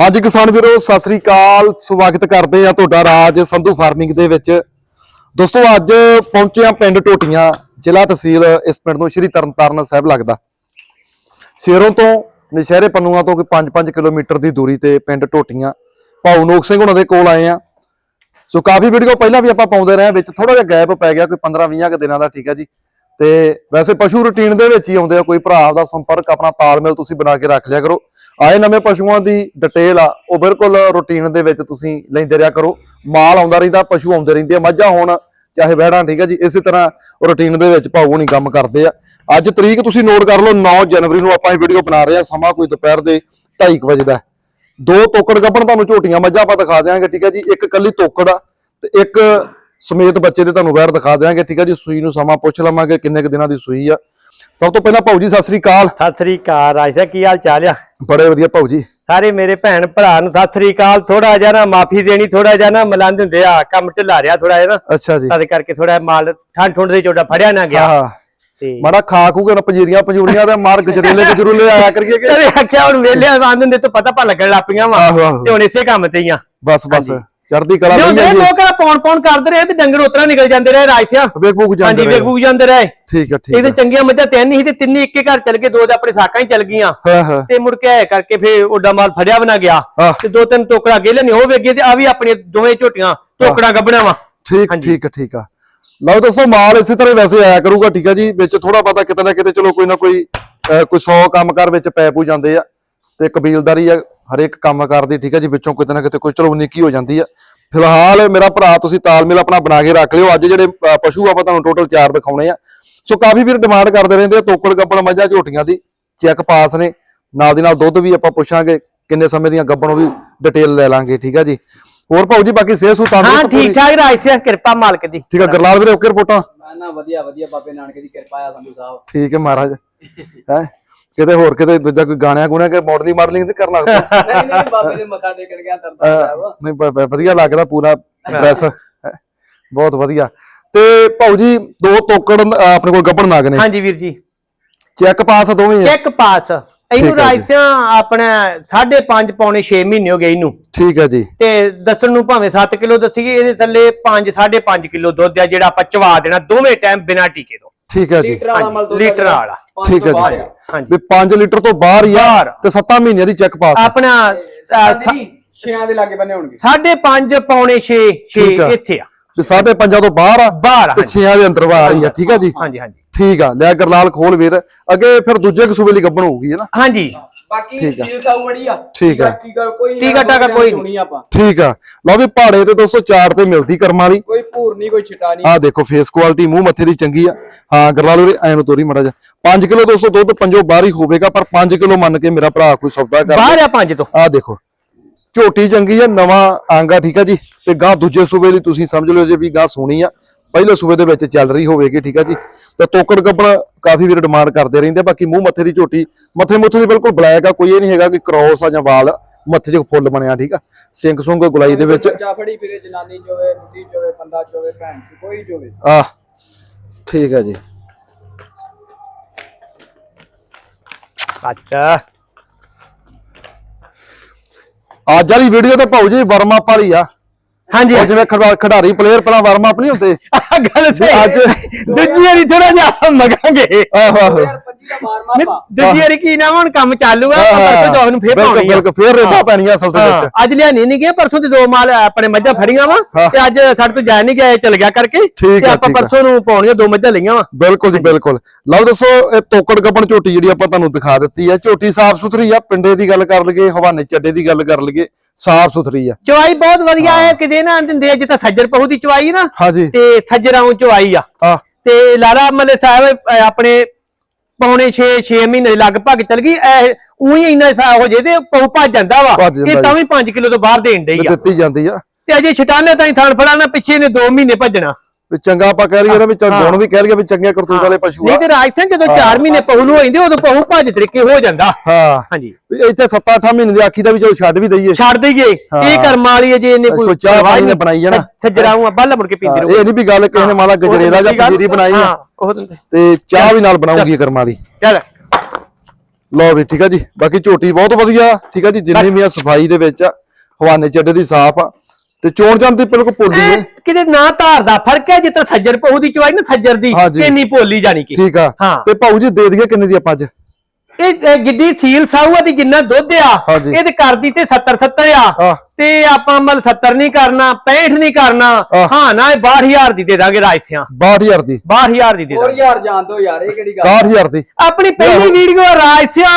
ਹਾਂਜੀ ਕਿਸਾਨ ਵੀਰੋ ਸਤਿ ਸ੍ਰੀ ਅਕਾਲ। ਸਵਾਗਤ ਕਰਦੇ ਆ ਤੁਹਾਡਾ ਰਾਜ ਸੰਧੂ ਫਾਰਮਿੰਗ ਦੇ ਵਿੱਚ। ਦੋਸਤੋ ਅੱਜ ਪਹੁੰਚੇ ਆ ਪਿੰਡ ਟੋਟੀਆਂ ਜ਼ਿਲ੍ਹਾ ਤਹਿਸੀਲ ਇਸ ਪਿੰਡ ਨੂੰ ਸ਼੍ਰੀ ਤਰਨਤਾਰਨ ਸਾਹਿਬ ਲੱਗਦਾ। ਸ਼ੇਰੋਂ ਤੋਂ ਨਸ਼ਹਿਰੇ ਪੰਨੂਆਂ ਤੋਂ ਕੋਈ 5-5 ਕਿਲੋਮੀਟਰ ਦੀ ਦੂਰੀ ਤੇ ਪਿੰਡ ਟੋਟੀਆਂ ਭਾਊ ਨੋਕ ਸਿੰਘ ਉਹਨਾਂ ਦੇ ਕੋਲ ਆਏ ਆ ਸੋ ਕਾਫੀ ਵੀਡੀਓ ਪਹਿਲਾਂ ਵੀ ਆਪਾਂ ਪਾਉਂਦੇ ਰਹੇ ਆ, ਵਿੱਚ ਥੋੜਾ ਜਿਹਾ ਗੈਪ ਪੈ ਗਿਆ ਕੋਈ 15-20 ਕੁ ਦਿਨਾਂ ਦਾ ਠੀਕ ਹੈ ਜੀ। ਤੇ ਵੈਸੇ ਪਸ਼ੂ ਰੂਟੀਨ ਦੇ ਵਿੱਚ ਹੀ ਆਉਂਦੇ ਆ ਕੋਈ ਭਰਾ ਦਾ ਸੰਪਰਕ ਆਪਣਾ ਤਾਲਮੇਲ ਤੁਸੀਂ ਬਣਾ ਕੇ ਰੱਖ ਲਿਆ ਕਰੋ। ਆਏ ਨਵੇਂ ਪਸ਼ੂਆਂ ਦੀ ਡਿਟੇਲ ਆ, ਉਹ ਬਿਲਕੁਲ ਰੂਟੀਨ ਦੇ ਵਿੱਚ ਤੁਸੀਂ ਲੈਂਦੇ ਰਿਹਾ ਕਰੋ। ਮਾਲ ਆਉਂਦਾ ਰਹਿੰਦਾ, ਪਸ਼ੂ ਆਉਂਦੇ ਰਹਿੰਦੇ ਆ। ਮੱਝਾਂ ਹੋਣ ਚਾਹੇ ਵਹਿੜਾਂ, ਠੀਕ ਹੈ ਜੀ, ਇਸੇ ਤਰ੍ਹਾਂ ਰੂਟੀਨ ਦੇ ਵਿੱਚ ਭਾਊ ਨਹੀਂ ਕੰਮ ਕਰਦੇ ਆ। ਅੱਜ ਤਰੀਕ ਤੁਸੀਂ ਨੋਟ ਕਰ ਲਓ 9 ਜਨਵਰੀ ਨੂੰ ਆਪਾਂ ਇਹ ਵੀਡੀਓ ਬਣਾ ਰਹੇ ਆ, ਸਮਾਂ ਕੋਈ ਦੁਪਹਿਰ ਦੇ 2:30 ਵਜੇ ਦਾ ਦੋ ਤੋਕੜ ਗੱਭਣ ਤੁਹਾਨੂੰ ਝੋਟੀਆਂ, ਮੱਝਾਂ ਆਪਾਂ ਦਿਖਾ ਦਿਆਂਗੇ, ਠੀਕ ਹੈ ਜੀ, ਇੱਕ ਕੱਲੀ ਤੋਕੜ ਆ ਤੇ ਇੱਕ ਸਮੇਤ ਬੱਚੇ ਦੇ ਤੁਹਾਨੂੰ ਵੈਰ ਦਿਖਾ ਦਿਆਂਗੇ, ਠੀਕ ਹੈ ਜੀ, ਸੂਈ ਨੂੰ ਸਮਾਂ ਪੁੱਛ ਲਵਾਂਗੇ, ਕਿੰਨੇ ਕੁ ਦਿਨਾਂ ਦੀ ਸੂਈ ਆ। ਸਭ ਤੋਂ ਪਹਿਲਾਂ ਭਾਊ ਜੀ ਸਤਿ ਸ੍ਰੀ ਅਕਾਲ। ਸਤਿ ਸ੍ਰੀ ਅਕਾਲ ਰਾਜ ਕੀ ਹਾਲ ਚਾਲ ਆ? ਬੜੇ ਵਧੀਆ ਭਾਊ ਜੀ। ਸਾਰੇ ਮੇਰੇ ਭੈਣ ਭਰਾ ਨੂੰ ਸਤਿ ਸ੍ਰੀ ਅਕਾਲ ਥੋੜਾ ਜਿਹਾ ਨਾ ਮਾਫੀ ਦੇਣੀ ਥੋੜਾ ਜਿਹਾ ਨਾ ਮਲੰਦ ਹੁੰਦੇ ਆ ਕੰਮ ਢਿੱਲਾ ਰਿਹਾ ਥੋੜਾ ਜਿਹਾ ਨਾ। ਅੱਛਾ ਜੀ। ਤਦ ਕਰਕੇ ਥੋੜਾ ਮਾਲ ਠੰਡ ਠੁੰਡ ਦੇ ਚੋਟਾ ਫੜਿਆ ਨਾ ਗਿਆ। ਹਾਂ ਮਾੜਾ ਖਾ ਖੂਗੇ ਨਾ ਪੰਜੀਰੀਆਂ ਪੰਜੂਰੀਆਂ ਤੇ ਮਾਰ ਗਜਰੇਲੇ ਗਜਰੂਲੇ ਆਇਆ ਕਰੀਏ ਕਿ? ਤਦੇ ਆਖਿਆ ਹੁਣ ਵੇਲੇ ਆਨੰਦ ਤੋਂ ਪਤਾ ਪਾ ਲੱਗਣ ਲੱਪੀਆਂ ਵਾ। ਤੇ ਹੁਣ ਇਸੇ ਕੰਮ ਤੇ ਹੀ ਆ। ਬਸ ਬਸ। ਚੜਦੀ ਕਲਾ ਨਹੀਂ ਦੇ ਜਾਂਦੀ ਲੋਕ ਆ ਪੌਣ ਪੌਣ ਕਰਦੇ ਰਹੇ ਤੇ ਡੰਗਰ ਉਤਰਾ ਨਿਕਲ ਜਾਂਦੇ ਰਹੇ ਰਾਜ ਸਾਹਿਬ ਵੇਖ ਬੂਕ ਜਾਂਦੇ ਹਾਂਜੀ ਰਹੇ। ਜਾਂਦੇ ਰਹੇ। ਠੀਕ ਹੈ ਠੀਕ ਇਹ ਤੇ ਹੈ। ਚੰਗੀਆਂ ਮੱਝਾਂ ਤਿੰਨ ਹੀ ਤੇ ਤਿੰਨੇ ਇੱਕੇ ਘਰ ਚਲ ਗਏ ਦੋ ਤਾਂ ਆਪਣੇ ਸਾਕਾਂ ਹੀ ਚਲ ਗਈਆਂ। ਹਾਂ ਹਾਂ। ਤੇ ਮੁੜ ਕੇ ਆਇਆ ਕਰਕੇ ਫੇਰ ਓਡਾ ਮਾਲ ਫੜਿਆ ਬਣਾ ਗਿਆ। ਆਹ। ਤੇ ਦੋ ਤਿੰਨ ਟੋਕਰਾ ਅੱਗੇ ਲੈਣੇ ਹੋ ਵੇਗੇ ਤੇ ਆ ਵੀ ਆਪਣੀਆਂ ਦੋਵੇਂ ਝੋਟੀਆਂ ਟੋਕਰਾ ਗੱਬਣਾ ਵਾ। ਠੀਕ ਹਾਂਜੀ। ਠੀਕ ਹੈ ਠੀਕ ਆ। ਲਓ ਦੋਸਤੋ ਮਾਲ ਇਸੇ ਤਰ੍ਹਾਂ ਹੀ ਵੈਸੇ ਆਇਆ ਕਰੂਗਾ ਠੀਕ ਆ ਜੀ। ਵਿੱਚ ਥੋੜਾ ਪਤਾ ਕਿਤੇ ਨਾ ਕਿਤੇ ਚਲੋ ਕੋਈ ਨਾ ਕੋਈ ਅਹ, ਕੋਈ 100 ਕੰਮਕਾਰ ਵਿੱਚ ਪੈ ਪੂ ਜਾਂਦੇ ਆ। ਤੇ ਕਬੀਲਦਾਰੀ ਆ ਹਰੇਕ ਕੰਮਕਾਰ ਦੀ ਠੀਕ ਆ ਜੀ ਵਿੱਚੋਂ ਕਿਤੇ ਨਾ ਕਿਤੇ ਕੋਈ ਚਲੋ ਨਿੱਕੀ ਹੋ ਜਾਂਦੀ ਆ। ਫਿਲਹਾਲ ਮੇਰਾ ਭਰਾ ਤੁਸੀਂ ਤਾਲਮੇਲ ਆਪਣਾ ਬਣਾ ਕੇ ਰੱਖ ਲਿਓ। ਅੱਜ ਜਿਹੜੇ ਪਸ਼ੂ ਆਪਾਂ ਤੁਹਾਨੂੰ ਟੋਟਲ 4 ਦਿਖਾਉਣੇ ਆ। ਸੋ ਕਾਫੀ ਵੀਰ ਡਿਮਾਂਡ ਕਰਦੇ ਰਹਿੰਦੇ ਆ ਤੋਕੜ ਗੱਬਣ ਮੱਝਾਂ ਝੋਟੀਆਂ ਦੀ। ਚੈੱਕ ਪਾਸ ਨੇ। ਨਾਲ ਦੀ ਨਾਲ ਦੁੱਧ ਵੀ ਆਪਾਂ ਪੁੱਛਾਂਗੇ ਕਿੰਨੇ ਸਮੇਂ ਦੀਆਂ ਗੱਬਣ ਉਹ ਵੀ ਡਿਟੇਲ ਲੈ ਲਾਂਗੇ ਠੀਕ ਆ ਜੀ। ਹੋਰ ਭਾਊ ਜੀ ਬਾਕੀ ਸਿਹਤ ਸੂ ਹਾਂ ਠੀਕ ਠਾਕ ਰਾਜ ਸਿੰਘ ਕਿਰਪਾ ਮਾਲਕ ਦੀ। ਠੀਕ ਆ ਗਰਲਾਲ ਵੀਰੇ ਓਕੇ ਰਿਪੋਰਟਾਂ? ਨਾ ਨਾ ਵਧੀਆ ਵਧੀਆ ਬਾਬੇ ਨਾਨਕ ਦੀ ਕਿਰਪਾ ਆ ਸੰਧੂ ਸਾਹਿਬ ਠੀਕ ਹੈ ਮਹਾਰਾਜ। ਹੈ? ਕਿਤੇ ਹੋਰ ਕਿਤੇ ਦੂਜਾ ਕੋਈ ਗਾਣਿਆਂ ਗੁਣਿਆਂ ਕੇ ਮਾਡਲਿੰਗ ਮਾਡਲਿੰਗ ਤੇ ਕਰਨਾ ਨਹੀਂ ਨਹੀਂ ਬਾਬੇ ਦੇ ਮੱਥਾ ਟੇਕਣ ਗਿਆ ਸਾਹਿਬ। ਨਹੀਂ ਬ- ਬ- ਵਧੀਆ ਲੱਗਦਾ ਪੂਰਾ ਡਰੈਸ ਬਹੁਤ ਵਧੀਆ। ਤੇ ਭਾਊ ਜੀ ਦੋ ਤੋਕੜ ਅਹ, ਆਪਣੇ ਕੋਲ ਗੱਬਣ ਨਾਗ ਨੇ। ਹਾਂਜੀ ਵੀਰ ਜੀ। ਚੈੱਕ ਪਾਸ ਆ ਦੋਵੇਂ? ਆ? Check pass. ਇਹਨੂੰ ਠੀਕ ਹੈ ਰਾਜ ਜੀ। ਸਿੰਘ ਆਪਣਾ 5.5 ਪੌਣੇ 6 ਮਹੀਨੇ ਹੋ ਗਏ ਇਹਨੂੰ। ਠੀਕ ਹੈ ਜੀ। ਤੇ ਦੱਸਣ ਨੂੰ ਭਾਵੇਂ 7 ਕਿਲੋ ਦੱਸੀਏ ਇਹਦੇ ਥੱਲੇ 5 5.5 ਕਿਲੋ ਦੁੱਧ ਆ ਜਿਹੜਾ ਆਪਾਂ ਚਵਾ ਦੇਣਾ ਦੋਵੇਂ ਟਾਈਮ ਬਿਨਾ ਟੀਕੇ ਤੋਂ। ਠੀਕ ਹੈ ਜੀ। ਲੀਟਰ ਵਾਲਾ ਮਲ ਦੁੱਧ ਲੀਟਰ ਵਾਲਾ। ਠੀਕ ਹੈ ਜੀ। ਹਾਂਜੀ। ਵੀ 5 ਲੀਟਰ ਤੋਂ ਬਾਹਰ ਹੀ ਆ ਬਾਹਰ। ਤੇ 7 ਮਹੀਨਿਆਂ ਦੀ ਚੈੱਕ ਪਾਸ ਆਪਣਾ ਛਿਆਂ ਦੇ ਲਾਗੇ ਬੰਨੇ ਹੋਣਗੇ। 5.5 ਪੌਣੇ 6 6 ਠੀਕ ਆ। ਇੱਥੇ ਆ। ਵੀ 5.5 ਤੋਂ ਬਾਹਰ ਆ ਬਾਹਰ ਆ, ਤੇ ਹਾਂਜੀ। 6 ਦੇ ਅੰਦਰ ਬਾਹਰ ਹੀ ਆ ਠੀਕ ਹੈ ਜੀ? ਹਾਂਜੀ ਹਾਂਜੀ। ਠੀਕ ਆ ਲਿਆ ਗਰਲਾਲ ਖੋਲ ਵੀਰ। ਅੱਗੇ ਫਿਰ ਦੂਜੇ ਕਸੂਬੇ ਲਈ ਗੱਬਣ ਹੋਊਗੀ ਹੈ ਨਾ? ਹਾਂਜੀ। ਬਾਕੀ ਠੀਕ ਆ। ਸੀਲ ਸਾਊ ਬੜੀ ਆ। ਠੀਕ ਆ। ਟੀਕਾ ਕੋਈ ਨਹੀਂ ਟੀਕਾ ਟਾਕਾ ਕੋਈ ਨਹੀਂ। ਹੋਣੀ ਆਪਾਂ। ਠੀਕ ਆ। ਲਓ ਵੀ ਪਹਾੜੇ ਤੇ ਦੋਸਤੋ ਚਾਰ ਤੇ ਮਿਲਦੀ ਕਰਮਾਂ ਵਾਲੀ। ਕੋਈ ਭੂਰ ਨਹੀਂ ਕੋਈ ਛਿਟਾ ਨਹੀਂ। ਆਹ ਦੇਖੋ ਫੇਸ ਕੁਆਲਿਟੀ ਮੂੰਹ ਮੱਥੇ ਦੀ ਚੰਗੀ ਆ। ਹਾਂ ਗਰਲਾਲ ਵੀਰੇ ਐ ਨੂੰ ਤੋਰੀ ਮੜਾ ਜਾ 5 ਕਿਲੋ ਦੋਸਤੋ ਦੁੱਧ ਪੰਜੋ ਬਾਹਰ ਹੀ ਹੋਵੇਗਾ ਪਰ 5 ਕਿਲੋ ਮੰਨ ਕੇ ਮੇਰਾ ਭਰਾ ਕੋਈ ਸੌਦਾ ਕਰ ਬਾਹਰ ਆ ਪੰਜ ਤੋਂ। ਆਹ ਦੇਖੋ ਝੋਟੀ ਚੰਗੀ ਆ ਨਵਾਂ ਆਂਗਾ ਠੀਕ ਆ ਜੀ। ਤੇ ਗਾਂ ਦੂਜੇ ਸੂਬੇ ਲਈ ਤੁਸੀਂ ਸਮਝ ਲਓ ਜੇ ਵੀ ਗਾਂ ਸੋਹਣੀ ਆ। ਪਹਿਲੇ ਸੂਬੇ ਦੇ ਵਿੱਚ ਚੱਲ ਰਹੀ ਹੋਵੇਗੀ ਠੀਕ ਆ ਜੀ। ਤੇ ਤੋਕੜ ਗੱਬਣ ਕਾਫੀ ਵੀਰ ਡਿਮਾਂਡ ਕਰਦੇ ਰਹਿੰਦੇ ਬਾਕੀ ਮੂੰਹ ਮੱਥੇ ਦੀ ਝੋਟੀ ਮੱਥੇ ਮੁੱਥੇ ਦੀ ਬਿਲਕੁਲ ਬਲੈਕ ਆ ਕੋਈ ਇਹ ਨਹੀਂ ਹੈਗਾ ਕਿ ਕ੍ਰੋਸ ਆ ਜਾਂ ਵਾਲ ਮੱਥੇ 'ਚ ਫੁੱਲ ਬਣਿਆ ਠੀਕ ਆ? ਸਿੰਗ ਸੁੰਗ ਗੁਲਾਈ ਦੇ ਵਿੱਚ। ਬੱਚਾ ਫੜੀ ਫਿਰੇ ਜਨਾਨੀ ਚੋਵੇ ਬੁੱਢੀ ਚੋਵੇ ਬੰਦਾ ਚੋਵੇ ਭੈਣ ਕੋਈ ਚੋਵੇ ਆ ਠੀਕ ਹੈ ਜੀ। ਅੱਛਾ। ਅੱਜ ਵਾਲੀ ਵੀਡੀਓ ਤਾਂ ਭਾਊ ਜੀ ਵਾਰਮ ਅਪ ਵਾਲੀ ਆ। ਹਾਂਜੀ ਉਹ ਜਿਵੇਂ ਖਿਡਾ- ਖਿਡਾਰੀ ਪਲੇਅਰ ਪਹਿਲਾਂ ਵਾਰਮ ਅਪ ਨਹੀਂ ਹੁੰਦੇ? ਆਹ ਗੱਲ ਤੇ ਅੱਜ- ਦੂਜੀ ਵਾਰੀ ਥੋੜਾ ਜਿਹਾ ਆਪਾਂ ਮੰਗਾਂਗੇ। ਆਹੋ ਆਹੋ। ਯਾਰ ਪੱਜੀ ਦਾ ਮਾਰ ਮਾਪਾ ਦੂਜੀ ਵਾਰੀ ਕੀ ਨਾ ਹੁਣ ਕੰਮ ਚਾਲੂ ਆ ਹਾਂ, ਆਪਾਂ ਪਰਸੋਂ ਹਾਂ। ਜੋਗ ਨੂੰ ਫੇਰ ਬਿਲਕੁਲ ਪਾਉਣੀ ਆ। ਬਿਲਕੁਲ ਫੇਰ ਰੇਤਾ ਪੈਣੀਆਂ ਅਸਲ ਦੇ ਹਾਂ, ਵਿੱਚ ਅੱਜ ਲਿਆਣੀ ਨਹੀਂ ਗਿਆ ਪਰਸੋਂ ਦੇ ਦੋ ਮਾਲ ਆਪਣੇ ਮੱਝਾਂ ਫੜੀਆਂ ਵਾ ਹਾਂ। ਤੇ ਅੱਜ ਸਾਡੇ ਤੋਂ ਜਾ ਨਹੀਂ ਗਿਆ ਇਹ ਚਲ ਗਿਆ ਕਰਕੇ ਠੀਕ ਤੇ ਆ, ਆਪਾਂ ਠੀਕ ਆ। ਪਰਸੋਂ ਨੂੰ ਪਾਉਣੀਆਂ ਦੋ ਮੱਝਾਂ ਲਈਆਂ ਵਾ। ਬਿਲਕੁਲ ਜੀ ਬਿਲਕੁਲ। ਲਓ ਦੱਸੋ ਇਹ ਤੋਕੜ ਗੱਪਣ ਝੋਟੀ ਜਿਹੜੀ ਆਪਾਂ ਤੁਹਾਨੂੰ ਦਿਖਾ ਦਿੱਤੀ ਹੈ ਝੋਟੀ ਸਾਫ਼ ਸੁਥਰੀ ਆ ਪਿੰਡੇ ਦੀ ਗੱਲ ਕਰ ਲਈਏ ਹਵਾਨੇ ਚੱਡੇ ਦੀ ਗੱਲ ਕਰ ਲਈਏ ਸਾਫ਼ ਸੁਥਰੀ ਆ। ਚਵਾਈ ਬਹੁਤ ਵਧੀਆ ਹੈ ਕਿਤੇ ਨਾ ਦਿੰਦੇ ਆ ਜਿੱਦਾਂ ਸੱਜਰ ਪਹੂ ਦੀ ਚਵਾਈ ਨਾ ਹਾਂਜੀ। ਤੇ ਸੱਜਰਾਂ ਨੂੰ ਚਵਾਈ ਆ। ਤੇ ਲਾਲਾ ਮਲੇ ਸਾਹਿਬ ਆਪਣੇ ਪੌਣੇ 6 6 ਮਹੀਨੇ ਲਗਭਗ ਚਲ ਗਈ ਐ ਉਹੀ ਇੰਨਾ ਸਾ ਹੋ ਜੇ ਤੇ ਪਹੂ ਭੱਜ ਜਾਂਦਾ ਵਾ ਇਹ ਤਾਂ। ਵੀ 5 ਕਿਲੋ ਤੋਂ ਬਾਹਰ ਦੇਣ ਡਈ ਆ। ਦਿੱਤੀ ਜਾਂਦੀ ਆ। ਤੇ ਅਜੇ ਛਟਾਨੇ ਤਾਂ ਥਾਣ ਫੜਾਣਾ ਪਿੱਛੇ ਨੇ 2 ਮਹੀਨੇ ਭੱਜਣਾ। ਵੀ ਚੰਗਾ ਆਪਾਂ ਕਹਿ ਲਈਏ ਨਾ ਵੀ ਚੰਗ ਗੁਣ ਵੀ ਕਹਿ ਲਈਏ ਵੀ ਚੰਗੇ ਕਰਤੂਤ ਵਾਲੇ ਪਸ਼ੂ ਨਹੀਂ ਆ ਤੇ ਰਾਜ ਸਿੰਘ ਜਦੋਂ 4 ਮਹੀਨੇ ਪਹੂ ਨੂੰ ਹੋਈਂਦੇ ਉਦੋਂ ਪਹੂ ਭੱਜ ਤਰੀਕੇ ਹੋ ਜਾਂਦਾ। ਹਾਂ। ਹਾਂਜੀ। ਵੀ ਇੱਥੇ 7-8 ਮਹੀਨੇ ਦੀ ਆਖੀ ਦਾ ਵੀ ਚਲੋ ਛੱਡ ਵੀ ਦਈਏ। ਛੱਡ ਦਈਏ। ਇਹ ਕਰਮਾਂ ਵਾਲੀ ਹੈ ਜੇ ਇਹਨੇ ਕੋਈ ਚਾਹ ਪਾਣੀ ਨੇ ਨਹੀਂ। ਬਣਾਈ ਜਾਣਾ। ਸੱਜਰਾਂ ਨੂੰ ਬੱਲ ਮੁੜ ਕੇ ਪੀਂਦੀ ਰਹੂ। ਇਹ ਨਹੀਂ ਵੀ ਗੱਲ ਕਿਸੇ ਨੇ ਮਾਲਾ ਗਜਰੇਲਾ ਜਾਂ ਪੰਜੀਰੀ ਬਣਾਈ ਆ। ਤੇ ਚਾਹ ਵੀ ਨਾਲ ਬਣਾਉਂਗੀ ਕਰਮ ਵਾਲੀ। ਚੱਲ। ਲਓ ਵੀ ਠੀਕ ਆ ਜੀ। ਬਾਕੀ ਝੋਟੀ ਬਹੁਤ ਵਧੀਆ। ਠੀਕ ਆ ਜੀ ਜਿੰਨੀ ਵੀ ਆ ਸਫ਼ਾਈ ਦੇ ਵਿੱਚ ਆ। ਹਵਾਨੇ ਚੱਡੇ ਦੀ ਸਾਫ਼ ਆ। ਤੇ ਚੋਣ ਜਾਣ ਦੀ ਬਿਲਕੁਲ ਪੋਲੀ ਹੈ ਕਿਤੇ ਨਾ ਧਾਰ ਦਾ ਫ਼ਰਕ ਹੈ ਜਿੱਦਾਂ ਸੱਜਰ ਪਹੂ ਦੀ ਚਵਾਈ ਨਾ ਸੱਜਰ ਦੀ ਹਾਂਜੀ। ਇੰਨੀ ਭੋਲੀ ਜਾਣੀ ਕਿ। ਠੀਕ ਆ। ਹਾਂ। ਤੇ ਭਾਊ ਜੀ ਦੇ ਦਈਏ ਕਿੰਨੇ ਦੀ ਆਪਾਂ ਅੱਜ? ਇਹ ਇਹ ਜਿੱਡੀ ਸੀਲ ਸਾਊ ਆ ਦੀ ਜਿੰਨਾ ਦੁੱਧ ਆ ਹਾਂਜੀ। ਇਹ ਤੇ ਕਰਦੀ ਤੇ 70 70 ਆ। ਹਾਂ। ਤੇ ਆਪਾਂ ਮਲ 70 ਨਹੀਂ ਕਰਨਾ 65 ਨਹੀਂ ਕਰਨਾ ਹਾਂ। ਹਾਂ ਨਾ ਇਹ 62000 ਦੀ ਦੇ ਦਾਂਗੇ ਰਾਜਸਿਆਂ 62000 ਦੀ। 62000 ਦੀ ਦੇ ਹੋਰ ਦਾਂਗੇ। ਯਾਰ ਜਾਣ ਦੋ ਯਾਰ ਇਹ ਕਿਹੜੀ ਗੱਲ 62000 ਦੀ। ਆਪਣੀ ਪਹਿਲੀ ਵੀਡੀਓ ਰਾਜਸਿਆਂ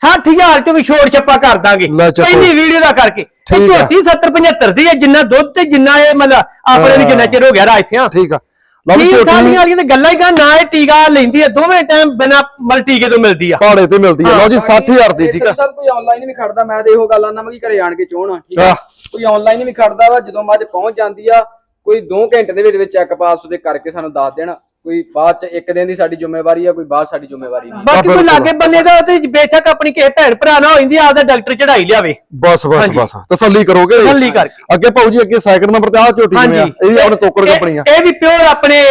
60000 ਚੋਂ ਵੀ ਛੋੜ ਛੱਪਾ ਕਰ ਦਾਂਗੇ। ਲੈ। ਪਹਿਲੀ ਵੀਡੀਓ ਦਾ ਕਰਕੇ। ਠੀਕ ਆ। ਝੋਟੀ 70 75 ਦੀ ਹੈ ਜਿੰਨਾ ਦੁੱਧ ਤੇ ਜਿੰਨਾ ਇਹ ਮਤਲਬ ਆਪਣੇ ਨੂੰ ਜਿੰਨਾ ਚਿਰ ਹੋ ਗਿਆ ਰਾਜਸਿਆਂ ਠੀਕ ਆ। ਲਓ ਵੀ ਵੀਹ ਝੋਟੀ ਸਾਲੀਆਂ ਵਾਲੀਆਂ ਤੇ ਗੱਲਾਂ ਹੀ ਕਾ ਨਾ ਇਹ ਟੀਕਾ ਲੈਂਦੀ ਹੈ ਦੋਵੇਂ ਟਾਈਮ ਬਿਨਾ ਮਲ ਟੀਕੇ ਤੋਂ ਮਿਲਦੀ ਆ। ਪਹਾੜੇ ਤੇ ਮਿਲਦੀ ਹੈ। ਲਓ ਜੀ 60000 ਦੀ ਠੀਕ ਆ। ਸਭ ਕੋਈ ਆਨਲਾਈਨ ਵੀ ਖੜਦਾ ਮੈਂ ਤੇ ਇਹੋ ਗੱਲ ਆਨਾ ਮੈਂ ਕੀ ਘਰੇ ਆਣ ਕੇ ਚੋਣਾ ਠੀਕ ਆ। ਆਹ। ਕੋਈ ਆਨਲਾਈਨ ਵੀ ਖੜਦਾ ਵਾ ਜਦੋਂ ਮੱਝ ਪਹੁੰਚ ਜਾਂਦੀ ਆ ਕੋਈ 2 ਘੰਟੇ ਦੇ ਵਿੱਚ ਵਿੱਚ ਚੈੱਕ ਪਾਸ ਉਹਦੇ ਕਰਕੇ ਸਾਨੂੰ ਦੱਸ ਦੇਣ। ਕੋਈ ਬਾਅਦ ਚ ਇੱਕ ਦਿਨ ਦੀ ਸਾਡੀ ਜ਼ਿੰਮੇਵਾਰੀ ਆ ਕੋਈ ਬਾਅਦ ਸਾਡੀ ਜ਼ਿੰਮੇਵਾਰੀ ਨਹੀਂ। ਬਾਕੀ ਕੋਈ। ਲਾਗੇ ਬੰਨੇ ਦਾ ਤੇ ਬੇਸ਼ੱਕ ਆਪਣੀ ਕਿਸੇ ਭੈਣ ਭਰਾ ਨਾ ਹੋਈਂਦੀ ਆਪਦਾ ਡਾਕਟਰ ਚੜਾਈ ਲਿਆਵੇ। ਬਸ ਬਸ। ਬਸ। ਤਸੱਲੀ ਕਰੋਗੇ? ਤਸੱਲੀ ਕਰਕੇ। ਅੱਗੇ ਭਾਊ ਜੀ ਅੱਗੇ ਸੈਕਿੰਡ ਨੰਬਰ ਤੇ ਆਹ ਝੋਟੀ ਕਿਵੇਂ ਆ? ਇਹ ਵੀ ਆਪਣੇ ਤੋਕੜ ਕੰਪਨੀ ਆ। ਇਹ ਵੀ ਪਿਓਰ ਆਪਣੇ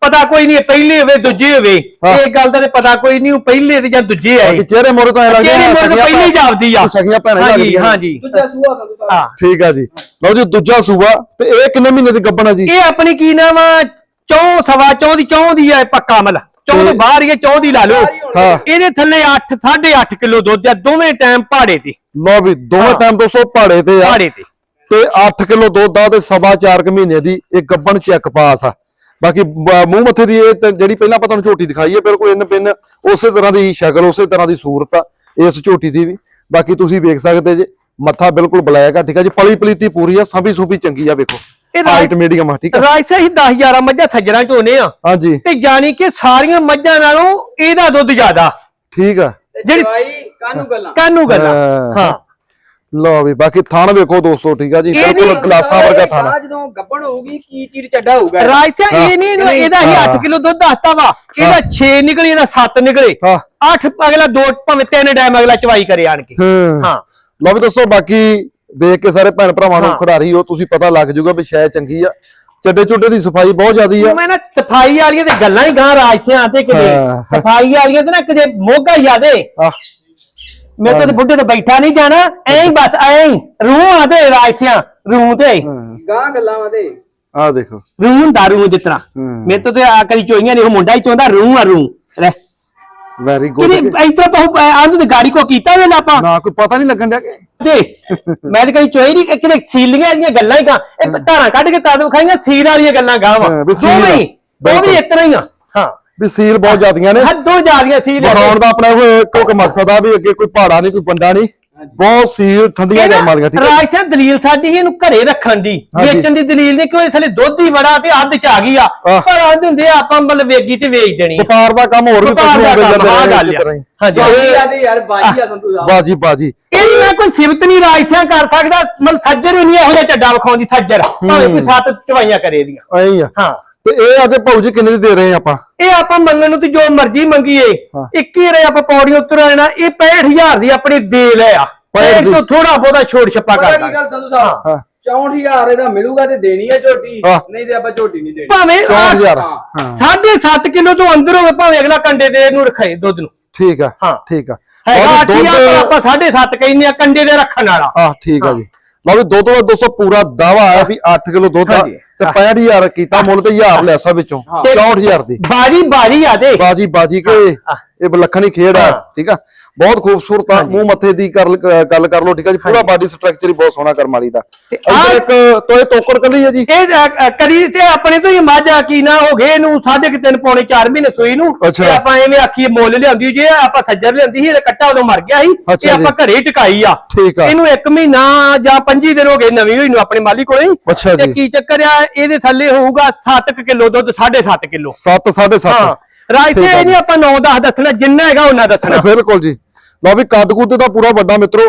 ਪਤਾ ਕੋਈ ਨਹੀਂ ਪਹਿਲੇ ਹੋਵੇ ਦੂਜੇ ਹੋਵੇ। ਹਾਂ। ਇਹ ਗੱਲ ਦਾ ਤੇ ਪਤਾ ਕੋਈ ਨਹੀਂ ਉਹ ਪਹਿਲੇ ਤੇ ਜਾਂ ਦੂਜੇ ਆਏ। ਚਿਹਰੇ ਮੋਰੇ ਤੋਂ ਐ ਲੱਗਦਾ ਚਿਹਰੇ ਮੋਰੇ ਪਹਿਲੇ ਹੀ ਜਾਪਦੀ ਆ। ਸਗੀਆਂ ਭੈਣਾਂ ਹੀ ਹਾਂਜੀ ਲੱਗਦੀਆਂ ਨੇ। ਹਾਂਜੀ। ਦੂਜਾ ਸੂਆ ਹਾਂ। ਠੀਕ ਆ ਜੀ। ਲਓ ਜੀ ਦੂਜਾ ਸੂਬਾ ਤੇ ਇਹ ਕਿੰਨੇ ਮਹੀਨੇ ਦੀ ਗੱਬਣ ਆ ਜੀ? ਇਹ ਆਪਣੀ ਕੀ ਨਾਮ ਆ? ਚੌ ਸਵਾ ਚੌ ਦੀ ਚੌ ਦੀ ਹੈ ਪੱਕਾ ਮਲ ਚੌ ਤੋਂ ਬਾਹਰ ਹੀ ਹੈ ਚੌ ਦੀ ਲਾ ਲਓ। ਹਾਂ ਇਹਦੇ ਥੱਲੇ 8 8.5 ਕਿਲੋ ਦੁੱਧ ਆ ਦੋਵੇਂ ਟਾਈਮ ਪਹਾੜੇ ਤੇ। ਲਓ ਵੀ ਦੋਵੇਂ ਹਾਂ। ਟਾਈਮ 200 ਪਹਾੜੇ ਤੇ ਆ। ਪਹਾੜੇ ਤੇ। ਤੇ 8 ਕਿਲੋ ਦੁੱਧ ਆ ਤੇ ਸਵਾ 4 ਮਹੀਨੇ ਦੀ ਇਹ ਗੱਬਣ ਚੈੱਕ ਪਾਸ ਆ। ਬਾਕੀ ਬ- ਮੂੰਹ ਮੱਥੇ ਦੀ ਇਹ ਤੇ ਜਿਹੜੀ ਪਹਿਲਾਂ ਆਪਾਂ ਤੁਹਾਨੂੰ ਝੋਟੀ ਦਿਖਾਈ ਹੈ ਬਿਲਕੁਲ ਇਨ ਪਿੰਨ ਉਸੇ ਤਰ੍ਹਾਂ ਦੀ ਸ਼ਕਲ ਉਸੇ ਤਰ੍ਹਾਂ ਦੀ ਸੂਰਤ ਆ ਇਸ ਝੋਟੀ ਦੀ ਵੀ। ਬਾਕੀ ਤੁਸੀਂ ਵੇਖ ਸਕਦੇ ਜੇ ਮੱਥਾ ਬਿਲਕੁਲ ਬਲੈਕ ਆ ਠੀਕ ਆ ਜੀ? ਪਲੀ ਪਲੀਤੀ ਪੂਰੀ ਆ ਸੰਭੀ ਸੁਭੀ ਚੰਗੀ ਆ ਵੇਖੋ। ਇਹ ਰਾਜ- ਹਾਈਟ ਮੀਡੀਅਮ ਆ ਠੀਕ ਆ? ਰਾਜਸਾ ਹੀ 10 11 ਮੱਝਾਂ ਸੱਜਣਾ ਚੋਨੇ ਆ। ਹਾਂਜੀ। ਤੇ ਜਾਣੀ ਕਿ ਸਾਰੀਆਂ ਮੱਝਾਂ ਨਾਲੋਂ ਇਹਦਾ ਦੁੱਧ ਜ਼ਿਆਦਾ। ਠੀਕ ਆ। ਜਿਹੜੀ- ਕਾਨੂੰ ਗੱਲਾਂ? ਕਾਨੂੰ ਗੱਲਾਂ? ਹਾਂ। ਹਾਂ ਲਓ ਵੀ ਬਾਕੀ ਥਾਣ ਵੇਖੋ ਦੋਸਤੋ ਠੀਕ ਆ ਜੀ। ਇਹ ਬਿਲਕੁਲ ਗਲਾਸਾਂ ਵਰਗਾ ਥਾਣ ਆ। ਜਦੋਂ ਗੱਬਣ ਹੋਊਗੀ ਕੀ ਚੀਜ਼ ਚੱਡਾ ਹੋਊਗਾ? ਰਾਜਸਾ ਹਾਂ। ਇਹ ਨਹੀਂ ਇਹਦਾ ਹੀ। 8 ਹਾਂ। ਕਿਲੋ ਦੁੱਧ ਦੱਸਤਾ ਵਾ। ਇਹਦਾ 6 ਨਿਕਲੇ ਇਹਦਾ 7 ਨਿਕਲੇ। ਹਾਂ। 8 ਅਗਲਾ ਦੋ ਭਾਵੇਂ ਤਿੰਨ ਟਾਈਮ ਅਗਲਾ ਚਵਾਈ ਕਰੇ ਆਣ ਕੇ। ਹਾਂ। ਹਾਂ। ਲਓ ਵੀ ਦੋਸਤੋ ਬਾਕੀ ਦੇਖ ਕੇ ਸਾਰੇ ਭੈਣ ਭਰਾਵਾਂ ਨੂੰ ਹਾਂ। ਖਿਡਾਰੀ ਹੋ ਤੁਸੀਂ ਪਤਾ ਲੱਗ ਜਾਊਗਾ ਵੀ ਸ਼ੈ ਚੰਗੀ ਆ। ਚੱਡੇ ਚੁੱਡੇ ਦੀ ਸਫ਼ਾਈ ਬਹੁਤ ਜ਼ਿਆਦੀ ਆ। ਮੈਂ ਨਾ ਸਫ਼ਾਈ ਵਾਲੀਆਂ ਤੇ ਗੱਲਾਂ ਹੀ ਗਾਂ ਰਾਜਸਿਆਂ ਤੇ ਕਿਤੇ। ਸਫ਼ਾਈ ਵਾਲੀਆਂ ਤੇ ਨਾ ਕਿਤੇ ਮੋਗਾ ਯਾਦੇ ਆ ਮੇਰੇ ਤੋਂ ਤੇ ਬੁੱਢੇ ਤੇ ਬੈਠਾ ਨਹੀਂ ਜਾਣਾ ਐਂ ਹੀ ਬਸ ਐਂ ਹੀ। ਰੂਹ ਆਦੇ ਰਾਜਸਿਆਂ ਰੂਹ ਤੇ। ਗਾਂ ਗੱਲਾਂ ਵਾ ਤੇ। ਆ ਦੇਖੋ। ਰੂਹ ਹੁੰਦਾ ਰੂਹ ਹੂੰ। ਮੇਰੇ ਤੋਂ ਤੇ ਆ ਕਦੀ ਚੋਈਆਂ ਨਹੀਂ ਉਹ ਮੁੰਡਾ ਹੀ ਚੋਂਦਾ ਰੂਹ ਆ ਰੂਹ। ਲੈ ਵੈਰੀ ਗੁੱਡ ਇਤਰਾ ਬਹੁ ਆਂਦੂ ਤੇ ਗਾੜੀ ਕੋ ਕੀਤਾ ਵੇ ਆਪਾਂ। ਨਾ ਕੋਈ ਪਤਾ ਨਹੀਂ ਲੱਗਣ ਡਿਆ ਕਿ। ਤੇ ਮੈਂ ਤੇ ਕਦੀ ਚੋਈ ਨਹੀਂ ਕਿਤੇ ਸੀਲੀਆਂ ਦੀਆਂ ਗੱਲਾਂ ਹੀ ਗਾ ਇਹ ਧਾਰਾਂ ਕੱਢ ਕੇ ਤਾਂ ਵਿਖਾਈਆਂ ਸੀਰ ਵਾਲੀਆਂ ਗੱਲਾਂ ਗਾ ਵਾ। ਹਾਂ, ਵੀ ਸੀਲ ਦੋਵੇਂ ਹੀ, ਉਹ ਵੀ। ਇਤਨਾ ਹੀ ਆ। ਹਾਂ। ਵੀ ਸੀਲ ਬਹੁਤ ਜ਼ਿਆਦੀਆਂ ਨੇ। ਹੱਦੋਂ ਜ਼ਿਆਦੀਆਂ ਸੀਲ ਬਣਾਉਣ ਦਾ ਆਪਣਾ ਕੋਈ ਇੱਕ ਮਕਸਦ ਆ ਵੀ ਅੱਗੇ ਕੋਈ ਪਹਾੜਾ ਨਹੀਂ ਕੋਈ ਬੰਦਾ ਨਹੀਂ। ਬਹੁਤ ਸੀਲ ਠੰਡੀਆਂ ਗਰਮ ਵਾਲੀਆਂ ਠੀਕ ਹੈ ਰਾਜ ਸਾਹਿਬ ਦਲੀਲ ਸਾਡੀ ਸੀ ਇਹਨੂੰ ਘਰੇ ਰੱਖਣ ਦੀ। ਹਾਂਜੀ। ਵੇਚਣ ਦੀ ਦਲੀਲ ਨਹੀਂ ਕਿ ਥਲੇ ਦੁੱਧ ਹੀ ਬੜਾ ਤੇ ਅੱਧ ਚ ਆ ਗਈ ਆ। ਆਹ। ਪਰ ਆਂਦੇ ਹੁੰਦੇ ਆ ਆਪਾਂ ਮਤਲਬ ਵੇਗੀ ਤੇ ਵੇਚ ਦੇਣੀ ਆ। ਵਪਾਰ ਦਾ ਕੰਮ ਹੋਰ ਵੀ ਵਪਾਰ ਦਾ ਕੰਮ, ਹਾਂ ਗੱਲ ਇਸੇ ਆ। ਹੀ। ਹਾਂਜੀ। ਬਾਜੀ। ਆ ਤੇ ਯਾਰ ਬਾਜੀ ਆ ਸੰਧੂ ਸਾਹਿਬ। ਬਾਜੀ ਬਾਜੀ। ਇਹ ਮੈਂ ਕੋਈ ਸਿਫਤ ਨਹੀਂ ਰਾਜ ਸਾਹਿਬ ਕਰ ਸਕਦਾ ਮਤਲਬ ਸੱਜਰ ਵੀ ਨਹੀਂ ਇਹੋ ਜਿਹਾ ਚੱਡਾ ਵਿਖਾਉਂਦੀ ਸੱਜਰ। ਭਾਵੇਂ ਕੋਈ ਸੱਤ ਚਵਾਈਆਂ ਕਰੇ ਦੀਆਂ। ਐਂ ਹੀ ਆ। ਹਾਂ। ਤੇ ਇਹ ਅੱਜ ਭਾਊ ਜੀ ਕਿੰਨੇ ਦੀ ਦੇ ਰਹੇ ਆ ਆਪਾਂ? ਇਹ ਆਪਾਂ ਮੰਗਣ ਨੂੰ ਤੇ ਜੋ ਮਰਜ਼ੀ ਮੰਗੀਏ। ਹਾਂ। 21 ਰੇ ਆਪਾਂ ਪੌੜੀ ਉਤਰ ਆਣਾ ਇਹ 65000 ਦੀ ਆਪਣੀ ਦੇ ਲੈ ਆ। ਪੈਂਹਠ ਪੈਰ ਦੀ। ਤੋਂ ਥੋੜਾ ਬਹੁਤਾ ਛੋੜ ਛੱਪਾ ਪਤਾ ਕਰ ਕੀ ਦਾਂਗੇ। ਗੱਲ ਸੰਧੂ ਸਾਹਿਬ? ਹਾਂ। 64000 ਇਹਦਾ ਮਿਲੂਗਾ ਤੇ ਦੇਣੀ ਹੈ ਝੋਟੀ? ਹਾਂ। ਨਹੀਂ ਤੇ ਆਪਾਂ ਝੋਟੀ ਨਹੀਂ ਦੇਣੀ। ਭਾਵੇਂ 4000 ਹਾਂ। ਹਾਂ। ਸਾਢੇ 7 ਕਿਲੋ ਤੋਂ ਅੰਦਰ ਹੋਵੇ ਭਾਵੇਂ ਅਗਲਾ ਕੰਡੇ ਦੇ ਨੂੰ ਰਖਾਏ ਦੁੱਧ ਨੂੰ। ਠੀਕ ਆ ਹਾਂ। ਠੀਕ ਆ। ਹੈਗਾ ਅੱਠ ਪਰ ਆਪਾਂ 7.5 ਕਹਿੰਦੇ ਆ ਕੰਡੇ ਦੇ ਰੱਖਣ ਵਾਲਾ। ਆ ਠੀਕ ਆ ਜੀ। ਲਓ ਵੀ ਦੁੱਧ ਦਾ 200 ਪੂਰਾ ਦਾਵਾ ਆਇਆ ਵੀ 8 ਕਿਲੋ ਦੁੱਧ ਆ ਹਾਂਜੀ। ਤੇ 65000 ਕੀਤਾ ਮੁੱਲ ਤੇ 1000 ਲੈਸਾ ਵਿੱਚੋਂ ਹਾਂ। 64000 ਦੀ ਬਾਜੀ ਬਾਜੀ ਆ ਦੇ ਬਾਜੀ ਬਾਜੀ ਕੇ। ਇਹ ਬਲੱਖਣੀ ਖੇਡ ਆ। ਠੀਕ ਆ ਬਹੁਤ ਖੂਬਸੂਰਤ ਆ ਮੂੰਹ ਮੱਥੇ ਦੀ ਗੱਲ ਕਰ ਲਓ ਠੀਕ ਆ ਜੀ? ਪੂਰਾ ਬਾਡੀ ਸਟਰਕਚਰ ਹੀ ਬਹੁਤ ਸੋਹਣਾ ਕਰਮ ਵਾਲੀ ਦਾ। ਤੇ ਇੱਧਰ ਇੱਕ ਤੋਏ ਤੋਕੜ ਕੱਲੀ ਹੈ ਜੀ। ਇਹ ਕਰੀ ਤੇ ਆਪਣੇ ਤੋਂ ਹੀ ਮਾਝਾ ਕੀ ਨਾ ਹੋ ਗਏ ਇਹਨੂੰ ਸਾਢੇ ਕੁ ਤਿੰਨ ਪੌਣੇ 4 ਮਹੀਨੇ ਸੂਈ ਨੂੰ। ਤੇ ਆਪਾਂ ਐਵੇਂ ਆਖੀਏ ਮੁੱਲ ਲਿਆਂਦੀ ਜੇ ਆਪਾਂ ਸੱਜਰ ਲਿਆਂਦੀ ਸੀ ਇਹਦਾ ਕੱਟਾ ਉਦੋਂ ਮਰ ਗਿਆ ਸੀ। ਇਹ ਆਪਾਂ। ਘਰੇ ਟਿਕਾਈ ਆ। ਇਹਨੂੰ ਇੱਕ ਮਹੀਨਾ ਜਾਂ 25 ਦਿਨ ਹੋ ਗਏ ਨਵੀਂ ਹੋਈ ਨੂੰ ਆਪਣੇ ਮਾਲੀ ਕੋਲੇ। ਤੇ। ਕੀ ਚੱਕਰ ਆ ਇਹਦੇ ਥੱਲੇ ਹੋਊਗਾ 7 ਕਿਲੋ ਦੁੱਧ 7.5 ਕਿਲੋ। 7 7.5 ਹਾਂ। ਰਾਜ ਠੀਕ ਆ ਇਹ। ਨਹੀਂ ਆਪਾਂ 9 10 ਦੱਸਣਾ ਜਿੰਨਾ ਹੈਗਾ ਉਹਨਾਂ ਦੱਸਣਾ। ਬਿਲਕੁਲ ਜੀ। ਲਓ ਵੀ ਕੱਦ ਕੁੱਦ ਦਾ ਪੂਰਾ ਵੱਡਾ ਮਿੱਤਰੋ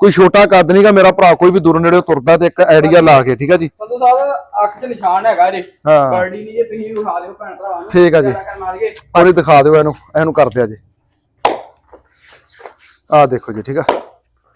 ਕੋਈ ਛੋਟਾ ਕੱਦ ਨਹੀਂਗਾ ਮੇਰਾ ਭਰਾ ਕੋਈ ਵੀ ਦੂਰ ਨੇੜੇ ਤੁਰਦਾ ਤੇ ਇੱਕ ਆਈਡੀਆ ਲਾ ਕੇ ਠੀਕ ਆ ਜੀ? ਸੰਧੂ ਸਾਹਿਬ ਅੱਖ 'ਚ ਨਿਸ਼ਾਨ ਹੈਗਾ ਜੇ ਹਾਂ। ਬਰਡੀ ਨਹੀਂ ਜੇ ਤੁਸੀਂ ਵਿਖਾ ਦਿਓ ਭੈਣ ਭਰਾਵਾਂ ਨੂੰ। ਠੀਕ ਆ ਜੀ। ਕਰਨ। ਉਹਨੇ ਦਿਖਾ ਦਿਓ ਇਹਨੂੰ ਇਹਨੂੰ ਕਰਦੇ ਆ ਜੀ। ਆ ਦੇਖੋ ਜੀ ਠੀਕ ਆ।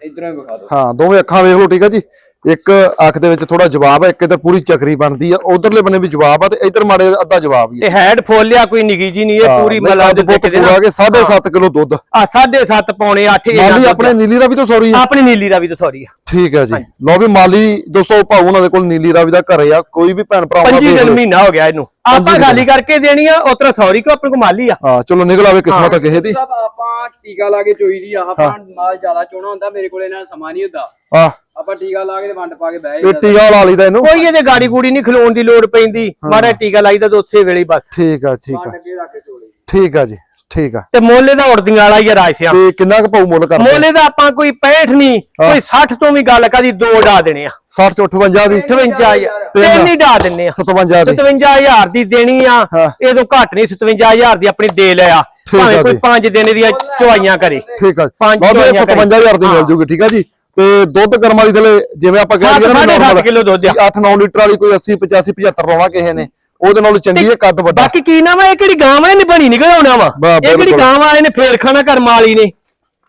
ਇੱਧਰੋਂ ਹੀ ਵਿਖਾ ਦਿਓ। ਹਾਂ ਦੋਵੇਂ ਅੱਖਾਂ ਵੇਖ ਲਓ ਠੀਕ ਆ ਜੀ। ਇੱਕ ਅੱਖ ਦੇ ਵਿੱਚ ਥੋੜਾ ਜਵਾਬ ਹੈ ਇੱਕ ਇਧਰ ਪੂਰੀ ਚੱਕਰੀ ਬਣਦੀ ਆ ਉਧਰਲੇ ਬੰਨੇ ਵੀ ਜਵਾਬ ਆ ਤੇ ਇਧਰ ਮਾੜੇ ਅੱਧਾ ਜਵਾਬ ਹੀ ਆ। ਤੇ ਹੈਡ ਫੋਲਿਆ ਕੋਈ ਨਿੱਗੀ ਜੀ ਨਹੀਂ ਇਹ ਪੂਰੀ ਮਲਾ ਦੇ ਕੁੱਦ ਪੂਰਾ ਕੇ 7.5 ਕਿਲੋ ਦੁੱਧ। ਆ 7.5 ਪੌਣੇ 8 ਮਾਲੀ ਆਪਣੇ ਨੀਲੀ ਰਾਵੀ ਤੋਂ ਸੌਰੀ ਆ। ਆਪਣੀ ਨੀਲੀ ਰਾਵੀ ਤੋਂ ਸੌਰੀ ਆ। ਠੀਕ ਹੈ ਜੀ। ਲੋ ਵੀ ਮਾਲੀ 200 ਭਾਊ ਉਹਨਾਂ ਦੇ ਕੋਲ ਨੀਲੀ ਰਾਵੀ ਦਾ ਘਰੇ ਆ ਕੋਈ ਵੀ ਭੈਣ ਭਰਾ 25 ਦਿਨ ਮਹੀਨਾ ਹੋ ਗਿਆ ਇਹਨੂੰ। ਆਪਾਂ ਖਾਲੀ ਕਰਕੇ ਦੇਣੀ ਆ ਉਤਰਾ ਸੌਰੀ ਕੋ ਆਪਣੇ ਕੋ ਮਾਲੀ ਆ। ਹਾਂ ਚਲੋ ਨਿਕਲ ਆਵੇ ਕਿਸਮਤ ਕਿਸੇ ਦੀ। ਸਭ ਆਪਾਂ ਟੀਕਾ ਲਾ ਕੇ ਚੋਈ ਦੀ ਆ ਆਪਾਂ ਮਾਲ ਜ਼ਿਆਦਾ ਚੋਣਾ ਹੁੰਦਾ ਮੇਰੇ ਕੋਲ ਇਹਨਾਂ ਸਮਾਂ ਨਹੀਂ ਹੁੰਦਾ। ਆ ਆਪਾਂ ਟੀਕਾ ਲਾ ਕੇ ਤੇ ਵੰਡ ਪਾ ਕੇ ਬਹਿ ਜਾਂਦਾ ਟੀਕਾ ਲਾ ਲਈਦਾ ਇਹਨੂੰ। ਕੋਈ ਇਹਦੇ ਗਾੜੀ ਗੂੜੀ ਨਹੀਂ ਖਲੋਣ ਦੀ ਲੋੜ ਪੈਂਦੀ। ਮਾੜਾ ਟੀਕਾ ਲਾਈਦਾ ਤਾਂ ਉਸੇ ਵੇਲੇ ਬਸ। ਠੀਕ ਆ ਠੀਕ ਆ। ਵੰਡ ਕੇ ਰੱਖ ਕੇ ਸੋਲੇ ਠੀਕ ਆ ਜੀ। ਠੀਕ ਆ। ਤੇ ਮੋਲੇ ਦਾ ਉੜਦੀਆਂ ਵਾਲਾ ਹੀ ਆ ਰਾਜਸਿਆ ਤੇ ਕਿੰਨਾ ਕੁ ਭਾਊ ਮੁੱਲ ਕਰਦੇ? ਮੋਲੇ ਦਾ ਆਪਾਂ ਕੋਈ 65 ਨਹੀਂ ਕੋਈ 60 ਤੋਂ ਵੀ ਗੱਲ ਕਦੀ ਦੋ ਡਾ ਦੇਣੇ ਆ। 60 ਤੋਂ 58 ਦੀ। 58000 ਤਿੰਨ। ਤਿੰਨ। ਹੀ ਡਾ ਦਿੰਨੇ ਆ। 57 ਦੀ। 57000 ਦੀ ਦੇਣੀ ਆ। ਹਾਂ। ਇਹਦੋਂ ਘੱਟ ਨਹੀਂ 57000 ਦੀ ਆਪਣੀ ਦੇ ਲਿਆ। ਭਾਵੇਂ ਕੋਈ ਜੀ। 5 ਦਿਨ ਦੀਆਂ ਚੁਆਈਆਂ ਕਰੇ। ਠੀਕ ਆ। ਪੰਜ ਲਓ ਵੀ ਇਹ ਚੋਈਆਂ ਕਰੀ। 57000 ਦੀ ਮਿਲ। ਜੂਗੀ ਠੀਕ ਆ ਜੀ। ਤੇ ਦੁੱਧ ਕਰਮ ਵਾਲੀ ਥਲੇ ਜਿਵੇਂ ਆਪਾਂ ਕਹਿ ਸੱਤ, ਦਈਏ ਸਾਢੇ ਸੱਤ ਕਿੱਲੋ ਦੁੱਧ ਆ। 8-9 ਲੀਟਰ ਵਾਲੀ ਕੋਈ 80 85 75 ਲਾਉਣਾ ਕਿਸੇ ਨੇ। ਉਹਦੇ ਨਾਲ ਚੰਗੀ ਹੈ ਕੱਦ ਵੱਡਾ। ਬਾਕੀ ਕੀ ਨਾਮ ਹੈ ਇਹ ਕਿਹੜੀ ਗਾਂ ਵਾ ਇਹਨੇ ਬਣੀ ਨਿਕਲ ਆਉਣਾ ਵਾ? ਇਹ ਕਿਹੜੀ। ਗਾਂ ਵਾ ਇਹਨੇ ਫੇਰ ਖਾਣਾ ਕਰਮ ਵਾਲੀ ਨੇ।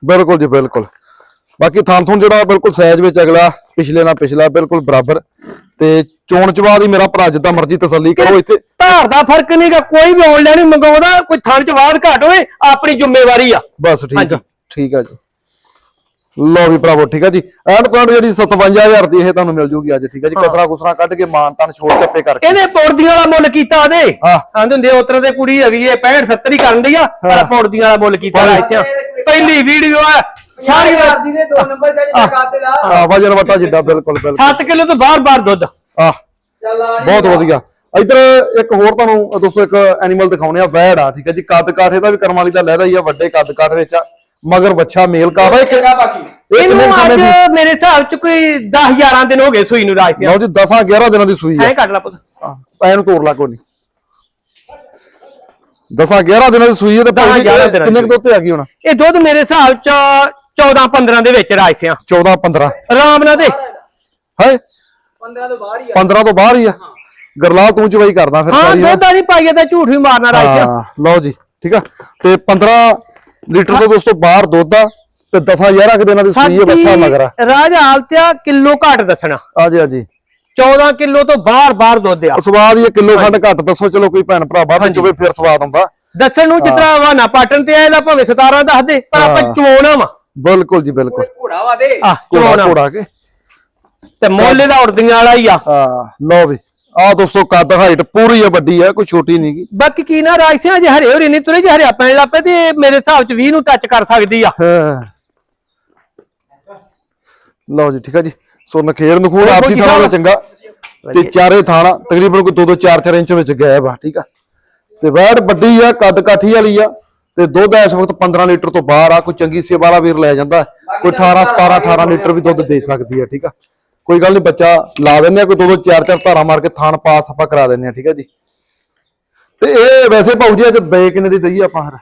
ਬਿਲਕੁਲ ਜੀ ਬਿਲਕੁਲ। ਬਾਕੀ ਥਾਂ ਥੁਣ ਜਿਹੜਾ ਬਿਲਕੁਲ ਸਾਈਜ਼ ਵਿੱਚ ਅਗਲਾ ਪਿਛਲੇ ਨਾਲ ਪਿਛਲਾ ਬਿਲਕੁਲ ਬਰਾਬਰ। ਤੇ ਚੋਣ ਚਵਾ ਦੀ ਮੇਰਾ ਭਰਾ ਜਿੱਦਾਂ ਮਰਜ਼ੀ ਤਸੱਲੀ ਕਰੋ ਇੱਥੇ। ਧਾਰ ਦਾ ਫ਼ਰਕ ਨਹੀਂਗਾ ਕੋਈ ਵੀ ਆਨਲਾਈਨ ਮੰਗਾਉਂਦਾ ਕੋਈ ਥਣ ਚ ਬਾਅਦ ਘਾਟ ਹੋਏ ਆਪਣੀ ਜ਼ਿੰਮੇਵਾਰੀ ਆ। ਬਸ ਠੀਕ ਆ। ਠੀਕ ਆ ਜੀ। ਲੋ ਵੀ ਭਰਾਵੋ ਠੀਕ ਆ ਜੀ। ਐਂਡ ਪੁਆਇੰਟ ਜਿਹੜੀ 57000 ਦੀ ਇਹ ਤੁਹਾਨੂੰ ਮਿਲ ਜੂਗੀ ਅੱਜ ਠੀਕ ਆ ਜੀ। ਕਸਰਾ ਕੁਸਰਾ ਕੱਢ ਕੇ ਮਾਨ ਤਾਨ ਛੋੜ ਚੱਪੇ ਕਰਕੇ। ਇਹਨੇ ਪੌੜਦੀਆਂ ਵਾਲਾ ਮੁੱਲ ਕੀਤਾ ਉਹਦੇ। ਹਾਂ। ਹੁੰਦੇ ਉਤਰ ਦੇ ਕੁੜੀ ਹੈਗੀ ਏ 65 70 ਹੀ ਕਰਨ ਦੀ ਆ ਪਰ ਪੌੜਦੀਆਂ ਵਾਲਾ ਮੁੱਲ ਕੀਤਾ ਰਾਜਸਿਆ ਪਹਿਲੀ ਵੀਡੀਓ ਆ ਸਾਰੀ ਸਾਰੀ ਦੀ ਦੇ ਦੋ ਨੰਬਰ ਦਾ ਜਿਹੜਾ ਖਾਤੇ ਦਾ ਆ ਵਜਨ ਵਟਾ ਜਿੱਡਾ ਬਿਲਕੁਲ ਬਿਲਕੁਲ। 7 ਕਿਲੋ ਤੋਂ ਬਾਹਰ-ਬਾਹਰ ਦੁੱਧ। ਆ ਚੱਲ ਆ ਬਹੁਤ ਵਧੀਆ। ਇਧਰ ਇੱਕ ਹੋਰ ਤੁਹਾਨੂੰ ਦੋਸਤੋ ਇੱਕ ਐਨੀਮਲ ਦਿਖਾਉਣੇ ਆ ਵੈੜ ਆ ਠੀਕ ਹੈ ਜੀ। ਕੱਦ ਕਾਠੇ ਦਾ ਵੀ ਕਰਮ ਵਾਲੀ ਦਾ ਲਹਿਦਾ ਹੀ ਆ ਵੱਡੇ ਕੱਦ ਕਾਠ ਵਿੱਚ ਆ। ਮਗਰ ਬੱਚਾ ਮੇਲ ਇੱਕ ਚੰਗਾ ਬਾਕੀ। ਇਹ ਕਿੰਨੇ ਇਹਨੂੰ ਅੱਜ ਦੀ ਮੇਰੇ ਹਿਸਾਬ ਚ ਕੋਈ 10 11 ਦਿਨ ਹੋ ਗਏ ਸੂਈ ਨੂੰ ਰਾਜਸਿਆ ਲਓ ਜੀ 10 11 ਦਿਨਾਂ ਦੀ ਸੂਈ ਐਂ ਕੱਢ ਲਾ ਪੁੱਤ। ਐ ਨੂੰ ਤੋੜ ਲਾ ਕੋਈ ਨਹੀਂ 10 11 ਦਿਨਾਂ ਦੀ ਸੂਈ ਹੈ ਤੇ ਭਾਈ ਜੀ 11 ਇਹ ਦਿਨਾਂ ਦੀ ਕਿੰਨੇ ਕੁ ਦੁੱਧ ਤੇ ਆ ਗਈ ਹੁਣ? ਇਹ ਦੁੱਧ ਮੇਰੇ ਹਿਸਾਬ ਚ 14 15 ਦੇ ਵਿੱਚ ਰਾਜਸਿਆ 14 15 ਆਰਾਮ ਨਾਲ ਦੇ। ਹੈ? 15 ਤੋਂ ਬਾਹਰ ਹੀ ਆ। 15 ਤੋਂ ਬਾਹਰ ਹੀ ਆ। ਗਰਲਾਲ ਤੂੰ ਚਵਾਈ ਕਰਦਾ ਫਿਰ ਹਾਂ। ਦੁੱਧ ਆ। ਨਹੀਂ ਪਾਈਏ ਤਾਂ ਝੂਠ ਵੀ ਮਾਰਨਾ ਰਾਜਸਿਆ ਹਾਂ ਲਓ ਜੀ ਠੀਕ ਆ। ਤੇ 15 ਲੀਟਰ ਤੋਂ ਦੋਸਤੋ ਬਾਹਰ ਦੁੱਧ ਆ ਤੇ 10 11 ਕੁ ਦਿਨਾਂ ਦੀ ਸੂਈ ਹੈ ਬੱਚਾ ਮਗਰ ਆ। ਰਾਜ ਹਾਲਤਿਆ ਕਿਲੋ ਘੱਟ ਦੱਸਣਾ। ਆ ਜੀ ਆ ਜੀ। 14 ਕਿਲੋ ਤੋਂ ਬਾਹਰ ਬਾਹਰ ਦੁੱਧ ਆ। ਸਵਾਦ ਹੀ ਕਿਲੋ ਖੰਡ ਘੱਟ ਦੱਸੋ ਚਲੋ ਕੋਈ ਭੈਣ ਭਰਾ ਵੱਧ ਚੋਵੇ ਫਿਰ ਸਵਾਦ ਆਉਂਦਾ। ਦੱਸਣ ਨੂੰ ਜਿਤਨਾ ਵਾਨਾ ਪਾਟਣ ਤੇ ਆਏਲਾ ਭਾਵੇਂ 17 ਦੱਸ ਦੇ ਪਰ ਆਪਾਂ। ਚੋਣਾ ਵਾ। ਬਿਲਕੁਲ ਜੀ ਬਿਲਕੁਲ। ਘੋੜਾ ਵਾ ਦੇ। ਆ ਘੋੜਾ ਚੋਣਾ ਘੋੜਾ ਕੇ। ਤੇ ਮੋਲੇ ਦਾ ਉੜਦੀਆਂ ਵਾਲਾ ਹੀ ਆ। ਹਾਂ ਲਓ ਵੀ। ਆ ਦੋਸਤੋ ਕੱਦ ਹਾਈਟ ਪੂਰੀ ਆ ਵੱਡੀ ਆ ਕੋਈ ਛੋਟੀ ਨਹੀਂ ਗੀ। ਬਾਕੀ ਕੀ ਨਾ ਰਾਜ ਸਿੰਘ ਜੇ ਹਰੇ ਹੋਰੇ ਨਹੀਂ ਤੁਰੇ ਜੇ ਹਰਿਆ ਪੈਣ ਲੱਪੇ ਤੇ ਮੇਰੇ ਹਿਸਾਬ ਚ 20 ਨੂੰ ਟੱਚ ਕਰ ਸਕਦੀ ਆ। ਹਾਂ। ਲਓ ਜੀ ਠੀਕ ਆ ਜੀ। ਸੋ ਨਖੇੜ ਨਖੂੜ ਦੇਖੋ ਆਪਦੀ ਜੀ ਥਾਣਾ ਦਾ ਸਾਹਿਬ। ਚੰਗਾ। ਤੇ ਚਾਰੇ ਥਾਣਾ ਤਕਰੀਬਨ ਕੋਈ 2-2 4-4 ਇੰਚ ਵਿੱਚ ਗਾਇਬ ਆ ਠੀਕ ਆ। ਤੇ ਵੈੜ ਵੱਡੀ ਆ ਕੱਦ ਕਾਠੀ ਵਾਲੀ ਆ ਤੇ ਦੁੱਧ ਇਸ ਵਕਤ 15 ਲੀਟਰ ਤੋਂ ਬਾਹਰ ਆ ਕੋਈ ਚੰਗੀ ਸੇਵਾ ਵਾਲਾ ਵੀਰ ਲੈ ਜਾਂਦਾ ਕੋਈ 18 17 18 ਲੀਟਰ ਵੀ ਦੁੱਧ ਦੇ ਸਕਦੀ ਆ ਠੀਕ ਆ। ਕੋਈ ਗੱਲ ਨਹੀਂ ਬੱਚਾ ਲਾ ਦਿੰਦੇ ਆ ਕੋਈ ਦੋ ਦੋ ਚਾਰ ਚਾਰ ਧਾਰਾ ਮਾਰ ਕੇ ਥਾਣ ਪਾਸ ਆਪਾਂ ਕਰਾ ਦਿੰਦੇ ਆ ਠੀਕ ਆ ਜੀ। ਤੇ ਇਹ ਵੈਸੇ ਭਾਊ ਜੀ ਅੱਜ ਬੇ ਕਿੰਨੇ ਦੀ ਦਈਏ ਆਪਾਂ ਫਿਰ?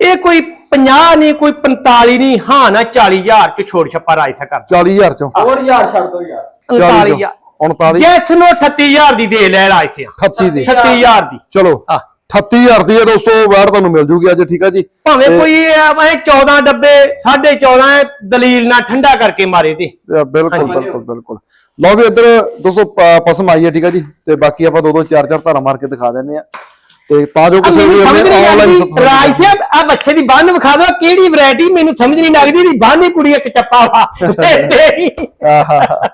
ਇਹ ਕੋਈ 50 ਨਹੀਂ ਕੋਈ 45 ਨਹੀਂ ਹਾਂ ਨਾ 40000 ਚ ਛੋੜ ਛੱਪਾ ਰਾਜ ਸਾ ਕਰ 40000 ਚੋਂ। ਹੋਰ ਯਾਰ ਛੱਡ ਦੋ ਯਾਰ। 39000 39 ਜੈਸ ਨੂੰ 38000 ਦੀ ਦੇ ਲੈ ਰਾਜ ਸਿਆ। 38 ਦੀ। 38000 ਦੀ। ਚਲੋ। ਆ 38000 ਦੀ ਹੈ ਦੋਸਤੋ ਵੈਟ ਤੁਹਾਨੂੰ ਮਿਲ ਜੂਗੀ ਅੱਜ ਠੀਕ ਆ ਜੀ? ਭਾਵੇਂ ਕੋਈ ਐ 14 ਡੱਬੇ 14.5 ਦਲੀਲ ਨਾਲ ਠੰਡਾ ਕਰਕੇ ਮਾਰੇ ਤੇ ਬਿਲਕੁਲ ਬਿਲਕੁਲ ਬਿਲਕੁਲ। ਲਓ ਵੀ ਇੱਧਰ ਦੋਸਤੋ ਪਸਮ ਆਈ ਹੈ ਠੀਕ ਆ ਜੀ? ਤੇ ਬਾਕੀ ਆਪਾਂ ਦੋ ਦੋ ਚਾਰ ਚਾਰ ਧਾਰਾ ਮਾਰ ਕੇ ਦਿਖਾ ਦਿੰਨੇ ਆ। ਤੇ ਪਾ ਜੋ ਕਿਸੇ ਵੀ ਆਨਲਾਈਨ ਰਾਜ ਸਾਹਿਬ ਆ ਬੱਚੇ ਦੀ ਬੰਨ ਵਿਖਾ ਦਿਓ ਕਿਹੜੀ ਵੈਰਾਈਟੀ ਮੈਨੂੰ ਸਮਝ ਨਹੀਂ ਲੱਗਦੀ ਦੀ ਬੰਨ ਹੀ ਕੁੜੀ ਇੱਕ ਚੱਪਾ ਵਾ। ਆਹਾ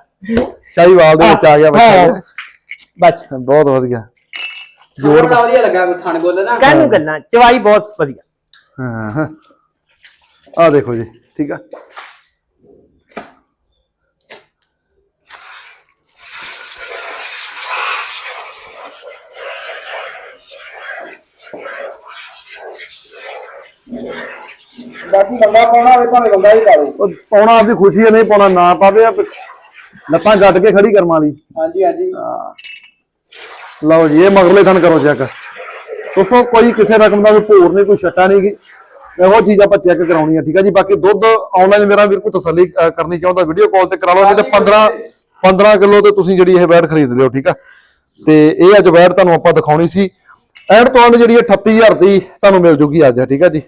ਸ਼ਾਹੀਵਾਲ ਦੇ ਵਿੱਚ ਆ ਗਿਆ ਬੱਚਾ। ਇਹ। ਬਸ। ਬਹੁਤ ਵਧੀਆ। ਜੋਰ ਬੜਾ ਵਧੀਆ ਲੱਗਾ ਕੋਈ ਥਣ ਗੋਲ ਨਾ। ਕਹਿਨੂੰ ਗੱਲਾਂ ਚਵਾਈ ਬਹੁਤ ਵਧੀਆ। ਹਾਂ ਹਾਂ। ਆ ਦੇਖੋ ਜੀ ਠੀਕ ਆ। ਬਾਕੀ ਬੰਦਾ ਪਾਉਣਾ ਹੋਵੇ ਭਾਵੇਂ ਬੰਦਾ ਹੀ ਪਾਵੇ। ਉਹ ਪਾਉਣਾ ਆਪਦੀ ਖੁਸ਼ੀ ਹੈ ਨਹੀਂ ਪਾਉਣਾ ਨਾ ਪਾਵੇ ਆ ਲੱਤਾਂ ਗੱਡ ਕੇ ਖੜੀ ਕਰਮ ਵਾਲੀ। ਹਾਂਜੀ ਹਾਂਜੀ। ਲਓ ਜੀ, ਇਹ ਮਗਰਲੇ ਥਣ ਕਰੋ ਚੈੱਕ ਦੋਸਤੋ, ਕੋਈ ਕਿਸੇ ਰਕਮ ਦਾ ਕੋਈ ਭੋਰ ਨਹੀਂ, ਕੋਈ ਛੱਟਾ ਨਹੀਂ ਗੀ। ਇਹੋ ਚੀਜ਼ ਆਪਾਂ ਚੈੱਕ ਕਰਾਉਣੀ ਹੈ ਠੀਕ ਹੈ ਜੀ? ਬਾਕੀ ਦੁੱਧ ਆਨਲਾਈਨ ਮੇਰਾ ਵੀਰ ਕੋਈ ਤਸੱਲੀ ਕਰਨੀ ਚਾਹੁੰਦਾ ਵੀਡੀਓ ਕਾਲ ਤੇ ਕਰਾ ਲਓ ਨਹੀਂ ਤੇ 15 15 ਕਿਲੋ ਤੇ ਤੁਸੀਂ ਜਿਹੜੀ ਇਹ ਵੈਟ ਖਰੀਦ ਲਿਓ, ਠੀਕ ਆ? ਤੇ ਇਹ ਅੱਜ ਵੈਟ ਤੁਹਾਨੂੰ ਆਪਾਂ ਦਿਖਾਉਣੀ ਸੀ। ਐਂਡ ਤੋਂ ਐਂਡ ਜਿਹੜੀ ਇਹ 38000 ਦੀ ਤੁਹਾਨੂੰ ਮਿਲ ਜੂਗੀ ਅੱਜ, ਠੀਕ ਆ ਜੀ?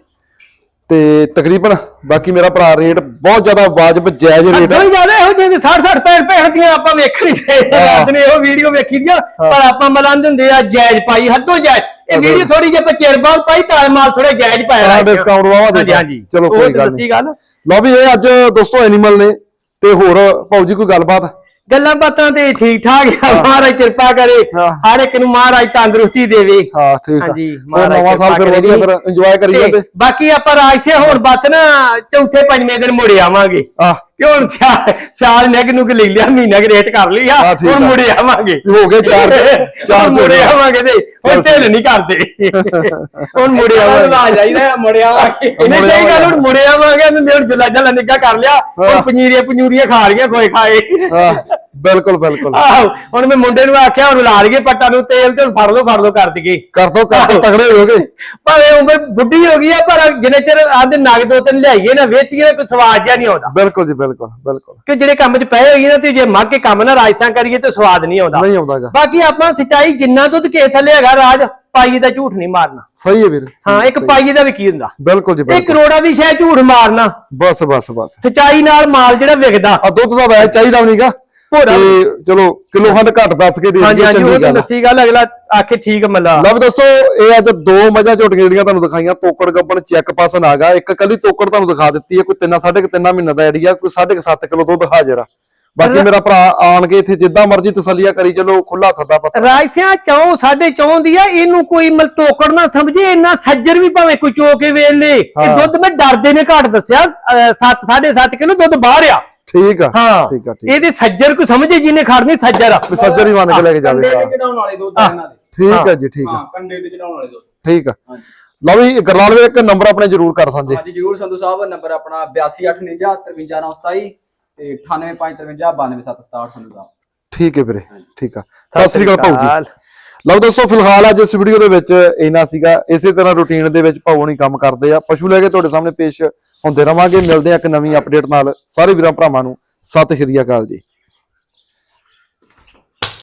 ਤੇ ਤਕਰੀਬਨ ਬਾਕੀ ਮੇਰਾ ਭਰਾ ਰੇਟ ਬਹੁਤ ਜ਼ਿਆਦਾ ਵਾਜਬ ਜਾਇਜ਼ ਰੇਟ ਅੱਧੋ ਹੀ ਜ਼ਿਆਦਾ ਇਹੋ ਜਿਹੇ 60 60 ਪੈਰ ਪੈਰ ਦੀਆਂ ਆਪਾਂ ਵੇਖ ਨਹੀਂ ਤੇ ਹਾਂ। ਰਾਤ ਨੇ ਉਹ ਵੀਡੀਓ ਵੇਖੀ ਦੀਆਂ ਪਰ ਆਪਾਂ ਮਲੰਦ ਹੁੰਦੇ ਆ ਜਾਇਜ਼ ਪਾਈ ਹੱਦੋਂ ਜਾਇਜ਼। ਇਹ ਵੀਡੀਓ ਥੋੜੀ ਜਿਹੀ ਪਚੇਰ ਬਾਅਦ ਪਾਈ ਤਾਂ ਮਾਲ ਥੋੜਾ ਜਾਇਜ਼ ਪਾਇਆ ਹਾਂ, discount ਵਾਵਾ ਦੇ ਹਾਂਜੀ ਚਲੋ, ਕੋਈ ਗੱਲ ਗੱਲ? ਲਓ ਵੀ ਇਹ ਅੱਜ ਦੋਸਤੋ ਐਨੀਮਲ ਨੇ ਤੇ ਹੋਰ ਭਾਊ ਜੀ ਕੋਈ ਗੱਲਬਾਤ? ਗੱਲਾਂ ਬਾਤਾਂ ਤੇ ਠੀਕ ਠਾਕ ਆ ਮਹਾਰਾਜ ਕਿਰਪਾ ਕਰੇ। ਹਾਂ। ਹਰ ਇੱਕ ਨੂੰ ਮਹਾਰਾਜ ਤੰਦਰੁਸਤੀ ਦੇਵੇ। ਹਾਂ ਠੀਕ ਆ। ਹਾਂਜੀ, ਹੋਰ ਮਹਾਰਾਜ ਨਵਾਂ ਸਾਲ ਫਿਰ ਕਿਰਪਾ ਵਧੀਆ ਕਰੇ ਫਿਰ ਇੰਜੋਏ ਕਰੀ ਤੇ ਬਾਕੀ ਆਪਾਂ ਰਾਜ ਸੇ ਹੁਣ ਬਸ ਨਾ ਚੌਥੇ ਪੰਜਵੇਂ ਦਿਨ ਮੁੜ ਆਵਾਂਗੇ। ਆ ਕਿ ਹੁਣ ਸਿਆਲ ਨੈਗ ਨੂੰ ਕਿ ਲੈ ਲਿਆ ਮਹੀਨਾ ਕਿ ਰੇਟ ਕਰ ਲਿਆ ਹਾਂ, ਠੀਕ ਹੁਣ ਆ। ਮੁੜੇ ਆਵਾਂਗੇ। ਹੋ ਗਏ ਚਾਰ- ਚਾਰ ਹੁਣ ਮੁੜੇ ਝੋਲੇ। ਆਵਾਂਗੇ ਤੇ ਹੁਣ ਢਿੱਲ ਨਹੀਂ ਕਰਦੇ। ਹੁਣ ਮੁੜੇ ਆਵਾਂਗੇ। ਜਾਈਦਾ ਮੁੜਿਆ ਇਹਨੇ ਮੁੜੇ ਗੱਲ ਆਵਾਂਗੇ। ਹੁਣ ਮੁੜੇ ਆਵਾਂਗੇ। ਇਹਨੇ ਹੁਣ ਜੁਲਾ ਜਲਾ ਨਿੱਗਾ ਕਰ ਲਿਆ। ਹੁਣ ਹਾਂ। ਪਨੀਰੀਆਂ ਪਨੂਰੀਆਂ ਖਾ ਲਈਆਂ ਕੋਈ ਖਾਏ ਹਾਂ। ਬਿਲਕੁਲ ਬਿਲਕੁਲ। ਆਹੋ ਹੁਣ ਮੈਂ ਮੁੰਡੇ ਨੂੰ ਆਖਿਆ ਹੁਣ ਲਾ ਲਈਏ ਪੱਟਾਂ ਨੂੰ ਤੇਲ ਤੇ ਫੜ ਲਓ ਫੜ ਲਓ ਕਰ ਦਈਏ। ਕਰ ਦੋ ਕਰ ਦੋ ਤਗੜੇ ਹੋ ਗਏ। ਭਾਵੇਂ ਉਮਰ ਬੁੱਢੀ ਹੋ ਗਈ ਆ ਪਰ ਜਿੰਨੇ ਚਿਰ ਆਂਦੇ ਨਗ ਦੋ ਤਿੰਨ ਲਿਆਈਏ ਨਾ ਵੇਚੀਏ ਕੋਈ ਸਵਾਦ ਜਿਹਾ ਨਹੀਂ ਆਉਂਦਾ। ਬਿਲਕੁਲ ਜੀ ਬਿਲਕੁਲ ਬਿਲਕੁਲ। ਕਿ ਜਿਹੜੇ ਕੰਮ 'ਚ ਪਏ ਹੋਈਏ ਨਾ ਤੇ ਜੇ ਮੱਗ ਕੇ ਕੰਮ ਨਾ ਰਾਜਸਾਂ ਕਰੀਏ ਤੇ ਸਵਾਦ ਨਹੀਂ ਆਉਂਦਾ। ਨਹੀਂ ਆਉਂਦਾਗਾ। ਬਾਕੀ ਆਪਾਂ ਸਚਾਈ ਜਿੰਨਾ ਦੁੱਧ ਕੇ ਥੱਲੇ ਹੈਗਾ ਰਾਜ ਪਾਈ ਦਾ ਝੂਠ ਨਹੀਂ ਮਾਰਨਾ। ਸਹੀ ਹੈ ਵੀਰ ਹਾਂ ਇੱਕ ਪਾਈ ਦਾ ਵੀ ਕੀ ਹੁੰਦਾ? ਬਿਲਕੁਲ ਜੀ ਇਹ ਕਰੋੜਾਂ ਦੀ ਸ਼ੈ ਝੂਠ ਮਾਰਨਾ। ਬਸ ਬਸ ਬਸ। ਸਚਾਈ ਨਾਲ ਮਾਲ ਜਿਹੜਾ ਵਿਕਦਾ। ਆ ਦੁੱਧ ਦਾ ਵੈਸੇ ਚਾਹੀਦਾ ਵੀ ਨਹੀਂਗਾ ਭੋਰਾ ਤੇ ਚਲੋ ਕਿਲੋ ਖੰਡ ਘੱਟ ਦੱਸ ਕੇ ਦੇ ਹਾਂਜੀ ਹਾਂਜੀ ਉਹ ਤਾਂ ਆ। ਦੱਸੀ ਗੱਲ ਅਗਲਾ ਆਖੇ ਠੀਕ ਮੱਲਾ ਲਓ ਦੋਸਤੋ ਇਹ ਅੱਜ ਦੋ ਮੱਝਾਂ ਝੋਟੀਆਂ ਜਿਹੜੀਆਂ ਤੁਹਾਨੂੰ ਦਿਖਾਈਆਂ ਤੋਕੜ ਗੱਬਣ ਚੈੱਕ ਪਾਸਨ ਆ ਗਿਆ ਇੱਕ ਕੱਲੀ ਤੋਕੜ ਤੁਹਾਨੂੰ ਦਿਖਾ ਦਿੱਤੀ ਹੈ ਕੋਈ ਤਿੰਨ ਸਾਢੇ ਕੁ ਤਿੰਨਾਂ ਮਹੀਨਾ ਦਾ ਆਈਡੀਆ ਕੋਈ ਸਾਢੇ ਕੁ ਸੱਤ ਕਿਲੋ ਦੁੱਧ ਹਾਜ਼ਰ ਆ ਬਾਕੀ ਮੇਰਾ ਭਰਾ ਆਣ ਕੇ ਇੱਥੇ ਜਿੱਦਾਂ ਮਰਜ਼ੀ ਤਸੱਲੀਆ ਕਰੀ ਚਲੋ ਖੁੱਲਾ ਸੱਦਾ ਪੱਤਾ ਰਾਜਸਿਆਂ ਚੌ ਸਾਢੇ ਚੌ ਦੀ ਆ ਇਹਨੂੰ ਕੋਈ ਮਲ ਤੋਕੜ ਨਾ ਸਮਝੇ ਇੰਨਾ ਸੱਜਰ ਵੀ ਭਾਵੇਂ ਕੋਈ ਚੋ ਕੇ ਵੇਲ ਇਹ। ਦੁੱਧ ਮੈਂ ਡਰਦੇ ਨੇ ਘੱਟ ਦੱਸਿਆ 7 7.5 ਕਿਲੋ ਦੁੱਧ ਬਾਹਰ ਆ ਠੀਕ ਆ ਹਾਂ ਠੀਕ ਆ ਠੀਕ ਇਹਦੇ ਸੱਜਰ ਕੋਈ ਸਮਝੇ ਜਿਹਨੇ ਖੜਨੀ ਸੱਜਰ ਆ। ਸੱਜਰ ਹੀ ਮੰਨ ਕੇ ਲੈ ਕੇ ਕੰਡੇ ਜਾਵੇਗਾ ਤੇ ਚੜਾਉਣ ਵਾਲੇ ਹਾਂ। ਇਹਨਾਂ ਦੇ ਠੀਕ ਆ ਜੀ ਠੀਕ ਆ। ਹਾਂ ਕੰਡੇ ਤੇ ਚੜਾਉਣ ਵਾਲੇ ਦੁੱਧ ਠੀਕ ਆ। ਲਓ ਵੀ ਗਰਲਾਲ ਵੀਰ ਇੱਕ ਨੰਬਰ ਆਪਣੇ ਜ਼ਰੂਰ ਕਰ ਸੰਦੇ ਹਾਂਜੀ ਜਰੂਰ ਸੰਧੂ ਸਾਹਿਬ ਨੰਬਰ ਆਪਣਾ 8289 53927 ਤੇ 9853592767 ਸੰਧੂ ਸਾਹਿਬ। ਠੀਕ ਹੈ ਵੀਰੇ ਠੀਕ ਆ। ਸਤਿ ਸ੍ਰੀ ਅਕਾਲ ਭਾਊ ਜੀ। ਲਓ ਦੋਸਤੋ, ਫਿਲਹਾਲ ਅੱਜ ਇਸ ਵੀਡੀਓ ਦੇ ਵਿੱਚ ਇੰਨਾ ਸੀਗਾ। ਇਸੇ ਤਰ੍ਹਾਂ ਰੁਟੀਨ ਦੇ ਵਿੱਚ ਭਾਊ ਨਹੀਂ ਕੰਮ ਕਰਦੇ ਆ। ਪਸ਼ੂ ਲੈ ਕੇ ਤੁਹਾਡੇ ਸਾਹਮਣੇ ਪੇਸ਼ ਹੁੰਦੇ ਰਵਾਂਗੇ। ਮਿਲਦੇ ਆ ਇੱਕ ਨਵੀਂ ਅਪਡੇਟ ਨਾਲ। ਸਾਰੇ ਵੀਰਾਂ ਭਰਾਵਾਂ ਨੂੰ ਸਤਿ ਸ਼੍ਰੀ ਅਕਾਲ ਜੀ।